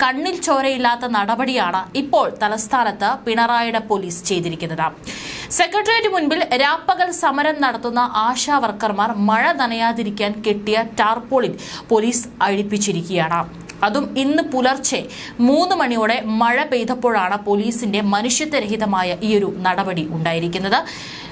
കണ്ണിൽ ചോരയില്ലാത്ത നടപടിയാണ് ഇപ്പോൾ തലസ്ഥാനത്ത് പിണറായിയുടെ പോലീസ് ചെയ്തിരിക്കുന്നത്. സെക്രട്ടേറിയറ്റ് മുൻപിൽ രാപ്പകൽ സമരം നടത്തുന്ന ആശാ വർക്കർമാർ മഴ നനയാതിരിക്കാൻ കെട്ടിയ ടാർപോളിൻ പോലീസ് അഴിപ്പിച്ചിരിക്കുകയാണ്. അതും ഇന്ന് പുലർച്ചെ മൂന്ന് മണിയോടെ മഴ പെയ്തപ്പോഴാണ് പോലീസിന്റെ മനുഷ്യത്വരഹിതമായ ഈ ഒരു നടപടി ഉണ്ടായിരിക്കുന്നത്.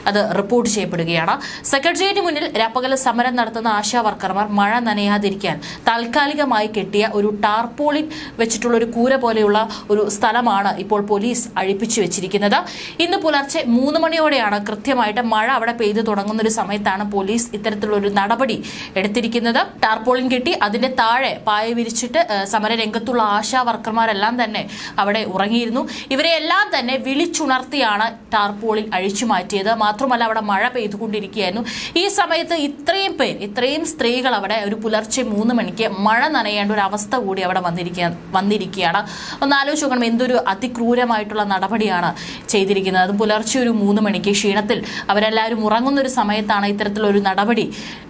അത് റിപ്പോർട്ട് ചെയ്യപ്പെടുകയാണ്. സെക്രട്ടേറിയറ്റ് മുന്നിൽ രാപ്പകൽ സമരം നടത്തുന്ന ആശാ വർക്കർമാർ മഴ നനയാതിരിക്കാൻ താൽക്കാലികമായി കെട്ടിയ ഒരു ടാർപോളിൻ വെച്ചിട്ടുള്ള ഒരു കൂര പോലെയുള്ള ഒരു സ്ഥലമാണ് ഇപ്പോൾ പോലീസ് അഴിപ്പിച്ചു വെച്ചിരിക്കുന്നത്. ഇന്ന് പുലർച്ചെ മൂന്ന് മണിയോടെയാണ് കൃത്യമായിട്ട് മഴ അവിടെ പെയ്തു തുടങ്ങുന്ന ഒരു സമയത്താണ് പോലീസ് ഇത്തരത്തിലുള്ള ഒരു നടപടി എടുത്തിരിക്കുന്നത്. ടാർപോളിൻ കെട്ടി അതിന്റെ താഴെ പായ വിരിച്ചിട്ട് സമരരംഗത്തുള്ള ആശാ വർക്കർമാരെല്ലാം തന്നെ അവിടെ ഉറങ്ങിയിരുന്നു. ഇവരെ എല്ലാം തന്നെ വിളിച്ചുണർത്തിയാണ് ടാർപോളിൽ അഴിച്ചു മാറ്റിയത്. മാത്രമല്ല അവിടെ മഴ പെയ്തുകൊണ്ടിരിക്കുകയായിരുന്നു. ഈ സമയത്ത് ഇത്രയും പേർ ഇത്രയും സ്ത്രീകൾ അവിടെ ഒരു പുലർച്ചെ മൂന്ന് മണിക്ക് മഴ നനയേണ്ട ഒരു അവസ്ഥ കൂടി അവിടെ വന്നിരിക്കുക വന്നിരിക്കുകയാണ്. ഒന്ന് ആലോചിച്ച് നോക്കണം എന്തൊരു അതിക്രൂരമായിട്ടുള്ള നടപടിയാണ് ചെയ്തിരിക്കുന്നത്. അത് പുലർച്ചെ ഒരു മൂന്ന് മണിക്ക് ക്ഷീണത്തിൽ അവരെല്ലാവരും ഉറങ്ങുന്ന ഒരു സമയത്താണ് ഇത്തരത്തിലൊരു നടപടി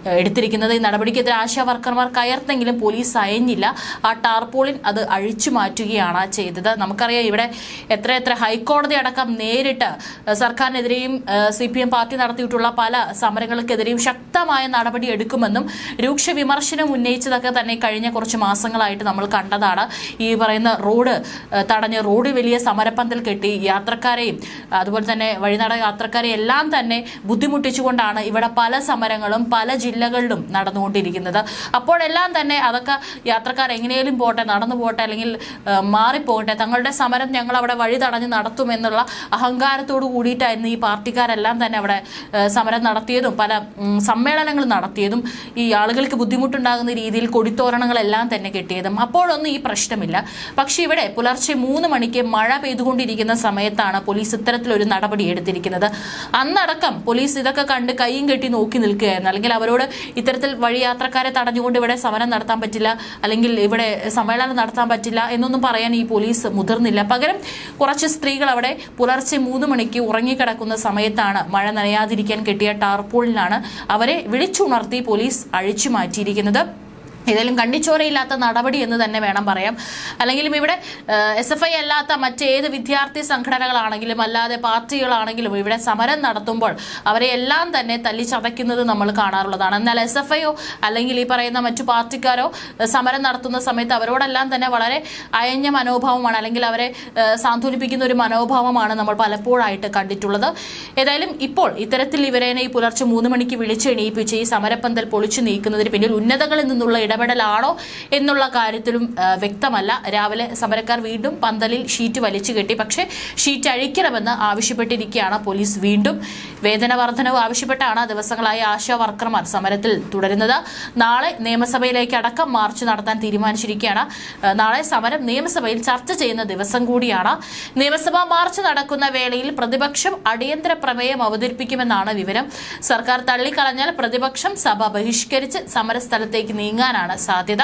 എടുത്തിരിക്കുന്നത്. ഈ നടപടിക്കെതിരെ ആശാ വർക്കർമാർ കയർത്തെങ്കിലും പോലീസ് അയഞ്ഞില്ല. ആ ടാർപോളിൻ അത് അഴിച്ചു മാറ്റുകയാണ് ചെയ്തത്. നമുക്കറിയാം ഇവിടെ എത്ര എത്ര ഹൈക്കോടതി അടക്കം നേരിട്ട് സർക്കാരിനെതിരെയും സി പി എം പാർട്ടി നടത്തിയിട്ടുള്ള പല സമരങ്ങൾക്കെതിരെയും ശക്തമായ നടപടി എടുക്കുമെന്നും രൂക്ഷ വിമർശനം ഉന്നയിച്ചതൊക്കെ തന്നെ കഴിഞ്ഞ കുറച്ച് മാസങ്ങളായിട്ട് നമ്മൾ കണ്ടതാണ്. ഈ പറയുന്ന റോഡ് തടഞ്ഞ് റോഡ് വലിയ സമരപ്പന്തൽ കെട്ടി യാത്രക്കാരെയും അതുപോലെ തന്നെ വഴിനട യാത്രക്കാരെ എല്ലാം തന്നെ ബുദ്ധിമുട്ടിച്ചുകൊണ്ടാണ് ഇവിടെ പല സമരങ്ങളും പല ജില്ലകളിലും നടന്നുകൊണ്ടിരിക്കുന്നത്. അപ്പോഴെല്ലാം തന്നെ അതൊക്കെ യാത്രക്കാർ എങ്ങനെയും പോട്ടെ നടന്നു പോട്ടെ അല്ലെങ്കിൽ മാറിപ്പോകട്ടെ തങ്ങളുടെ സമരം ഞങ്ങൾ അവിടെ വഴി തടഞ്ഞ് നടത്തുമെന്നുള്ള അഹങ്കാരത്തോട് കൂടിയിട്ടായിരുന്നു ഈ പാർട്ടിക്കാരെല്ലാം തന്നെ അവിടെ സമരം നടത്തിയതും പല സമ്മേളനങ്ങൾ നടത്തിയതും ഈ ആളുകൾക്ക് ബുദ്ധിമുട്ടുണ്ടാകുന്ന രീതിയിൽ കൊടിത്തോരണങ്ങളെല്ലാം തന്നെ കിട്ടിയതും. അപ്പോഴൊന്നും ഈ പ്രശ്നമില്ല. പക്ഷേ ഇവിടെ പുലർച്ചെ മൂന്ന് മണിക്ക് മഴ പെയ്തുകൊണ്ടിരിക്കുന്ന സമയത്താണ് പോലീസ് ഇത്തരത്തിലൊരു നടപടി എടുത്തിരിക്കുന്നത്. അന്നടക്കം പോലീസ് ഇതൊക്കെ കണ്ട് കൈയും കെട്ടി നോക്കി നിൽക്കുകയായിരുന്നു. അല്ലെങ്കിൽ അവരോട് ഇത്തരത്തിൽ വഴിയാത്രക്കാരെ തടഞ്ഞുകൊണ്ട് ഇവിടെ സമരം നടത്താൻ പറ്റില്ല അല്ലെങ്കിൽ ഇവിടെ സമ്മേളനം നടത്താൻ പറ്റില്ല എന്നൊന്നും പറയാൻ ഈ പോലീസ് മുതിർന്നില്ല. പകരം കുറച്ച് സ്ത്രീകൾ അവിടെ പുലർച്ചെ മൂന്ന് മണിക്ക് ഉറങ്ങിക്കിടക്കുന്ന സമയത്താണ് മഴ നനയാതിരിക്കാൻ കെട്ടിയ ടാർപോളിനാണ് അവരെ വിളിച്ചുണർത്തി പോലീസ് അഴിച്ചു മാറ്റിയിരിക്കുന്നത്. ഏതായാലും കണ്ണിച്ചോരയില്ലാത്ത നടപടി എന്ന് തന്നെ വേണം പറയാം. അല്ലെങ്കിലും ഇവിടെ എസ് എഫ് ഐ അല്ലാത്ത മറ്റേത് വിദ്യാർത്ഥി സംഘടനകളാണെങ്കിലും അല്ലാതെ പാർട്ടികളാണെങ്കിലും ഇവിടെ സമരം നടത്തുമ്പോൾ അവരെ എല്ലാം തന്നെ തല്ലിച്ചതയ്ക്കുന്നത് നമ്മൾ കാണാറുള്ളതാണ്. എന്നാൽ എസ് എഫ് ഐയോ അല്ലെങ്കിൽ ഈ പറയുന്ന മറ്റു പാർട്ടിക്കാരോ സമരം നടത്തുന്ന സമയത്ത് അവരോടെല്ലാം തന്നെ വളരെ അയഞ്ഞ മനോഭാവമാണ് അല്ലെങ്കിൽ അവരെ സാന്ത്വനിപ്പിക്കുന്ന ഒരു മനോഭാവമാണ് നമ്മൾ പലപ്പോഴായിട്ട് കണ്ടിട്ടുള്ളത്. ഏതായാലും ഇപ്പോൾ ഇത്തരത്തിൽ ഇവരെ ഈ പുലർച്ചെ മൂന്ന് മണിക്ക് വിളിച്ച് എണീപ്പിച്ച് ഈ സമരപ്പന്തൽ പൊളിച്ചു നീക്കുന്നതിന് പിന്നിൽ ഉന്നതങ്ങളിൽ നിന്നുള്ള ഇടപെടലാണോ എന്നുള്ള കാര്യത്തിലും വ്യക്തമല്ല. രാവിലെ സമരക്കാർ വീണ്ടും പന്തലിൽ ഷീറ്റ് വലിച്ചു കെട്ടി. പക്ഷേ ഷീറ്റ് അഴിക്കണമെന്ന് ആവശ്യപ്പെട്ടിരിക്കുകയാണ് പോലീസ് വീണ്ടും. വേതന വർധനവ് ആവശ്യപ്പെട്ടാണ് ദിവസങ്ങളായി ആശാ വർക്കർമാർ സമരത്തിൽ തുടരുന്നത്. നാളെ നിയമസഭയിലേക്ക് അടക്കം മാർച്ച് നടത്താൻ തീരുമാനിച്ചിരിക്കുകയാണ്. നാളെ സമരം നിയമസഭയിൽ ചർച്ച ചെയ്യുന്ന ദിവസം കൂടിയാണ്. നിയമസഭാ മാർച്ച് നടക്കുന്ന വേളയിൽ പ്രതിപക്ഷം അടിയന്തര പ്രമേയം അവതരിപ്പിക്കുമെന്നാണ് വിവരം. സർക്കാർ തള്ളിക്കളഞ്ഞാൽ പ്രതിപക്ഷം സഭ ബഹിഷ്കരിച്ച് സമരസ്ഥലത്തേക്ക് നീങ്ങാനാണ് സാധ്യത.